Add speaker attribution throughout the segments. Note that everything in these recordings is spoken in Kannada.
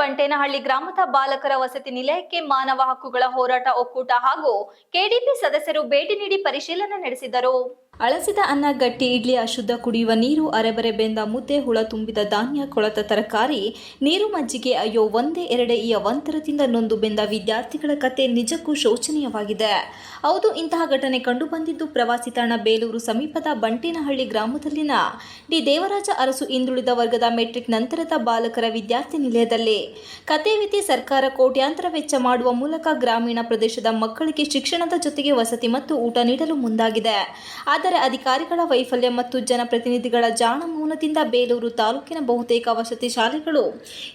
Speaker 1: ಬಂಟೇನಹಳ್ಳಿ ಗ್ರಾಮದ ಬಾಲಕರ ವಸತಿ ನಿಲಯಕ್ಕೆ ಮಾನವ ಹಕ್ಕುಗಳ ಹೋರಾಟ ಒಕ್ಕೂಟ ಹಾಗೂ ಕೆಡಿಪಿ ಸದಸ್ಯರು ಭೇಟಿ ನೀಡಿ ಪರಿಶೀಲನೆ ನಡೆಸಿದರು. ಅಳಸಿದ ಅನ್ನ ಗಟ್ಟಿ ಇಡ್ಲಿ ಅಶುದ್ಧ ಕುಡಿಯುವ ನೀರು ಅರೆಬರೆ ಬೆಂದ ಮುದ್ದೆ ಹುಳ ತುಂಬಿದ ಧಾನ್ಯ ಕೊಳತ ತರಕಾರಿ ನೀರು ಮಜ್ಜಿಗೆ ಅಯ್ಯೋ ಒಂದೇ ಎರಡೇ ಈ ಅವಂತರದಿಂದ ನೊಂದು ಬೆಂದ ವಿದ್ಯಾರ್ಥಿಗಳ ಕತೆ ನಿಜಕ್ಕೂ ಶೋಚನೀಯವಾಗಿದೆ. ಹೌದು, ಇಂತಹ ಘಟನೆ ಕಂಡುಬಂದಿದ್ದು ಪ್ರವಾಸಿ ತಾಣ ಬೇಲೂರು ಸಮೀಪದ ಬಂಟೇನಹಳ್ಳಿ ಗ್ರಾಮದಲ್ಲಿನ ಡಿ ದೇವರಾಜ ಅರಸು ಹಿಂದುಳಿದ ವರ್ಗದ ಮೆಟ್ರಿಕ್ ನಂತರದ ಬಾಲಕರ ವಿದ್ಯಾರ್ಥಿ ನಿಲಯದಲ್ಲಿ. ಕಥೆವಿತಿ ಸರ್ಕಾರ ಕೋಟ್ಯಾಂತರ ವೆಚ್ಚ ಮಾಡುವ ಮೂಲಕ ಗ್ರಾಮೀಣ ಪ್ರದೇಶದ ಮಕ್ಕಳಿಗೆ ಶಿಕ್ಷಣದ ಜೊತೆಗೆ ವಸತಿ ಮತ್ತು ಊಟ ನೀಡಲು ಮುಂದಾಗಿದೆ. ಆದರೆ ಅಧಿಕಾರಿಗಳ ವೈಫಲ್ಯ ಮತ್ತು ಜನಪ್ರತಿನಿಧಿಗಳ ಜಾಣಮೌನದಿಂದ ಬೇಲೂರು ತಾಲೂಕಿನ ಬಹುತೇಕ ವಸತಿ ಶಾಲೆಗಳು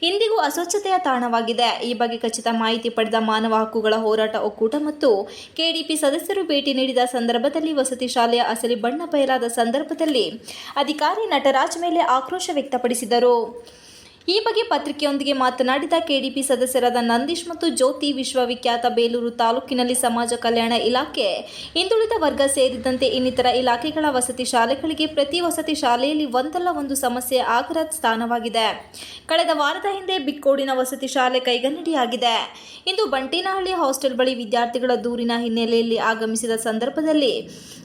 Speaker 1: ಇಂದಿಗೂ ಅಸ್ವಚ್ಛತೆಯ ತಾಣವಾಗಿದೆ. ಈ ಬಗ್ಗೆ ಖಚಿತ ಮಾಹಿತಿ ಪಡೆದ ಮಾನವ ಹಕ್ಕುಗಳ ಹೋರಾಟ ಒಕ್ಕೂಟ ಮತ್ತು ಕೆಡಿಪಿ ಸದಸ್ಯರು ಭೇಟಿ ನೀಡಿದ ಸಂದರ್ಭದಲ್ಲಿ ವಸತಿ ಶಾಲೆಯ ಅಸಲಿ ಬಣ್ಣ ಬಯಲಾದ ಸಂದರ್ಭದಲ್ಲಿ ಅಧಿಕಾರಿ ನಟರಾಜ್ ಮೇಲೆ ಆಕ್ರೋಶ ವ್ಯಕ್ತಪಡಿಸಿದರು. ಈ ಬಗ್ಗೆ ಪತ್ರಿಕೆಯೊಂದಿಗೆ ಮಾತನಾಡಿದ ಕೆಡಿಪಿ ಸದಸ್ಯರಾದ ನಂದೀಶ್ ಮತ್ತು ಜ್ಯೋತಿ ವಿಶ್ವವಿಖ್ಯಾತ ಬೇಲೂರು ತಾಲೂಕಿನಲ್ಲಿ ಸಮಾಜ ಕಲ್ಯಾಣ ಇಲಾಖೆ, ಹಿಂದುಳಿದ ವರ್ಗ ಸೇರಿದಂತೆ ಇನ್ನಿತರ ಇಲಾಖೆಗಳ ವಸತಿ ಶಾಲೆಗಳಿಗೆ ಪ್ರತಿ ವಸತಿ ಶಾಲೆಯಲ್ಲಿ ಒಂದಲ್ಲ ಒಂದು ಸಮಸ್ಯೆ ಆಗರ ಸ್ಥಾನವಾಗಿದೆ. ಕಳೆದ ವಾರದ ಹಿಂದೆ ಬಿಕ್ಕೋಡಿನ ವಸತಿ ಶಾಲೆ ಕೈಗನ್ನಡಿಯಾಗಿದೆ. ಇಂದು ಬಂಟೇನಹಳ್ಳಿ ಹಾಸ್ಟೆಲ್ ಬಳಿ ವಿದ್ಯಾರ್ಥಿಗಳ ದೂರಿನ ಹಿನ್ನೆಲೆಯಲ್ಲಿ ಆಗಮಿಸಿದ ಸಂದರ್ಭದಲ್ಲಿ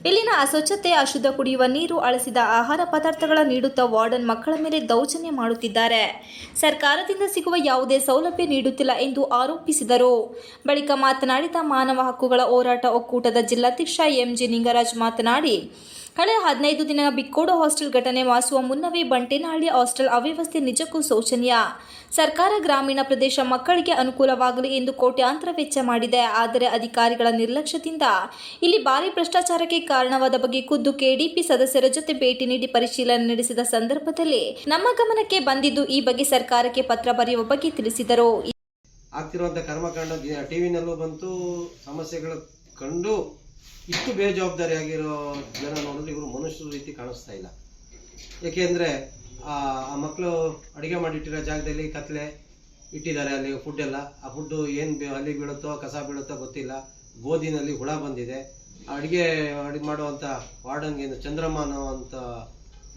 Speaker 1: ಇಲ್ಲಿನ ಅಸ್ವಚ್ಛತೆ, ಅಶುದ್ಧ ಕುಡಿಯುವ ನೀರು, ಅಳಸಿದ ಆಹಾರ ಪದಾರ್ಥಗಳ ನೀಡುತ್ತಾ ವಾರ್ಡನ್ ಮಕ್ಕಳ ಮೇಲೆ ದೌರ್ಜನ್ಯ ಮಾಡುತ್ತಿದ್ದಾರೆ. ಸರ್ಕಾರದಿಂದ ಸಿಗುವ ಯಾವುದೇ ಸೌಲಭ್ಯ ನೀಡುತ್ತಿಲ್ಲ ಎಂದು ಆರೋಪಿಸಿದರು. ಬಳಿಕ ಮಾತನಾಡಿದ ಮಾನವ ಹಕ್ಕುಗಳ ಹೋರಾಟ ಒಕ್ಕೂಟದ ಜಿಲ್ಲಾಧ್ಯಕ್ಷ ಎಂಜಿ ನಿಂಗರಾಜ್ ಮಾತನಾಡಿ ಕಳೆದ ಹದಿನೈದು ದಿನ ಬಿಕ್ಕೋಡು ಹಾಸ್ಟೆಲ್ ಘಟನೆ ವಾಸುವ ಮುನ್ನವೇ ಬಂಟೇನಹಳ್ಳಿ ಹಾಸ್ಟೆಲ್ ಅವ್ಯವಸ್ಥೆ ನಿಜಕ್ಕೂ ಶೋಚನೀಯ. ಸರ್ಕಾರ ಗ್ರಾಮೀಣ ಪ್ರದೇಶ ಮಕ್ಕಳಿಗೆ ಅನುಕೂಲವಾಗಲಿ ಎಂದು ಕೋಟ್ಯಾಂತರ ವೆಚ್ಚ ಮಾಡಿದೆ. ಆದರೆ ಅಧಿಕಾರಿಗಳ ನಿರ್ಲಕ್ಷ್ಯದಿಂದ ಇಲ್ಲಿ ಭಾರಿ ಭ್ರಷ್ಟಾಚಾರಕ್ಕೆ ಕಾರಣವಾದ ಬಗ್ಗೆ ಖುದ್ದು ಕೆಡಿಪಿ ಸದಸ್ಯರ ಜೊತೆ ಭೇಟಿ ನೀಡಿ ಪರಿಶೀಲನೆ ನಡೆಸಿದ ಸಂದರ್ಭದಲ್ಲಿ ನಮ್ಮ ಗಮನಕ್ಕೆ ಬಂದಿದ್ದು ಈ ಬಗ್ಗೆ ಸರ್ಕಾರಕ್ಕೆ ಪತ್ರ ಬರೆಯುವ ಬಗ್ಗೆ ತಿಳಿಸಿದರು.
Speaker 2: ಆಗ್ತಿರುವಂತಹ ಕರ್ಮಕಾಂಡ ಟಿವಿನಲ್ಲೂ ಬಂತು. ಸಮಸ್ಯೆಗಳು ಕಂಡು ಇಷ್ಟು ಬೇಜವಾಬ್ದಾರಿಯಾಗಿರೋ ಜನ ನೋಡಿದ್ರೆ ಇವರು ಮನುಷ್ಯರ ರೀತಿ ಕಾಣಿಸ್ತಾ ಇಲ್ಲ. ಏಕೆಂದರೆ ಆ ಮಕ್ಕಳು ಅಡುಗೆ ಮಾಡಿಟ್ಟಿರೋ ಜಾಗದಲ್ಲಿ ಕತ್ಲೆ ಇಟ್ಟಿದ್ದಾರೆ ಅಲ್ಲಿ ಫುಡ್ ಎಲ್ಲ. ಆ ಫುಡ್ಡು ಏನು ಅಲ್ಲಿ ಬೀಳುತ್ತೋ, ಕಸ ಬೀಳುತ್ತೋ ಗೊತ್ತಿಲ್ಲ. ಗೋಧಿನಲ್ಲಿ ಹುಳ ಬಂದಿದೆ. ಅಡುಗೆ ಅಡುಗೆ ಮಾಡುವಂಥ ವಾರ್ಡನ್ಗೆ ಚಂದ್ರಮ್ಮ ಅನ್ನೋವಂಥ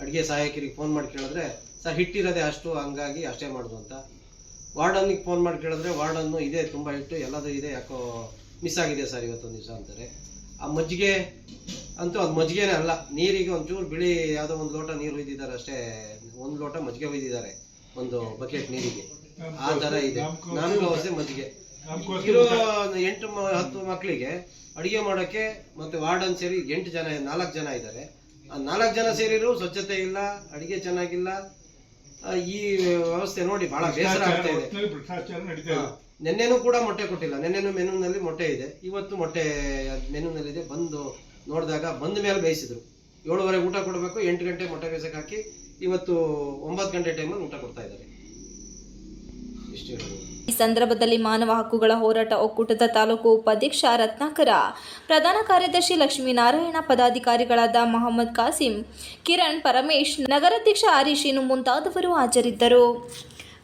Speaker 2: ಅಡುಗೆ ಸಹಾಯಕರಿಗೆ ಫೋನ್ ಮಾಡಿ ಕೇಳಿದ್ರೆ, ಸರ್, ಹಿಟ್ಟಿರೋದೇ ಅಷ್ಟು, ಹಂಗಾಗಿ ಅಷ್ಟೇ ಮಾಡೋದು ಅಂತ. ವಾರ್ಡನ್ಗೆ ಫೋನ್ ಮಾಡಿ ಕೇಳಿದ್ರೆ ವಾರ್ಡನ್ನು ಇದೆ, ತುಂಬ ಇಟ್ಟು ಎಲ್ಲದೂ ಇದೆ, ಯಾಕೋ ಮಿಸ್ ಆಗಿದೆ ಸರ್ ಇವತ್ತೊಂದು ದಿವಸ ಅಂತಾರೆ. ಆ ಮಜ್ಜಿಗೆ ಅಂತೂ ಅದು ಮಜ್ಜಿಗೆನೇ ಅಲ್ಲ, ನೀರಿಗೆ ಒಂಚೂರು ಬಿಳಿ ಯಾವುದೋ ಒಂದು ಲೋಟ ನೀರು ಒಯ್ದಿದ್ದಾರೆ ಅಷ್ಟೇ, ಒಂದು ಲೋಟ ಮಜ್ಜಿಗೆ ಒಯ್ದಿದ್ದಾರೆ ಒಂದು ಬಕೆಟ್ ನೀರಿಗೆ. ಆ ಥರ ಇದೆ. ನಾಲ್ಕು ಅವಸೆ ಮಜ್ಜಿಗೆ. ಇರೋ ಎಂಟು ಹತ್ತು ಮಕ್ಕಳಿಗೆ ಅಡುಗೆ ಮಾಡೋಕ್ಕೆ ಮತ್ತೆ ವಾರ್ಡನ್ ಸೇರಿ ಎಂಟು ಜನ, ನಾಲ್ಕು ಜನ ಇದ್ದಾರೆ. ಆ ನಾಲ್ಕು ಜನ ಸೇರಿರು ಸ್ವಚ್ಛತೆ ಇಲ್ಲ, ಅಡುಗೆ ಚೆನ್ನಾಗಿಲ್ಲ ಈ ವ್ಯವಸ್ಥೆ ನೋಡಿ ಬಹಳ ಬೇಸರ ಆಗ್ತಾ ಇದೆ.
Speaker 3: ಭ್ರಷ್ಟಾಚಾರ ನಡೀತಾ.
Speaker 2: ನೆನ್ನೆನೂ ಕೂಡ ಮೊಟ್ಟೆ ಕೊಟ್ಟಿಲ್ಲ. ನೆನ್ನೆನೂ ಮೆನುನಲ್ಲಿ ಮೊಟ್ಟೆ ಇದೆ. ಇವತ್ತು ಮೊಟ್ಟೆ ಮೆನುನಲ್ಲಿದೆ ಬಂದು ನೋಡಿದಾಗ ಬಂದ ಮೇಲೆ ಬೇಯಿಸಿದ್ರು. ಏಳುವರೆ ಊಟ ಕೊಡಬೇಕು ಎಂಟು ಗಂಟೆ ಮೊಟ್ಟೆ ಬೇಯಿಸಕ್ಕೆ ಹಾಕಿ ಇವತ್ತು ಒಂಬತ್ತು ಗಂಟೆ ಟೈಮಲ್ಲಿ ಊಟ ಕೊಡ್ತಾ ಇದ್ದಾರೆ. ಇಷ್ಟು ಹೇಳ್ಬೋದು.
Speaker 1: ಈ ಸಂದರ್ಭದಲ್ಲಿ ಮಾನವ ಹಕ್ಕುಗಳ ಹೋರಾಟ ಒಕ್ಕೂಟದ ತಾಲೂಕು ಉಪಾಧ್ಯಕ್ಷ ರತ್ನಾಕರ, ಪ್ರಧಾನ ಕಾರ್ಯದರ್ಶಿ ಲಕ್ಷ್ಮೀನಾರಾಯಣ, ಪದಾಧಿಕಾರಿಗಳಾದ ಮೊಹಮ್ಮದ್ ಕಾಸಿಂ, ಕಿರಣ್ ಪರಮೇಶ್, ನಗರಾಧ್ಯಕ್ಷ ಹರೀಶ್ ಮುಂತಾದವರು ಹಾಜರಿದ್ದರು.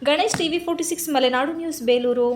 Speaker 1: Ganesh TV forty six, Malenadu news, Belur.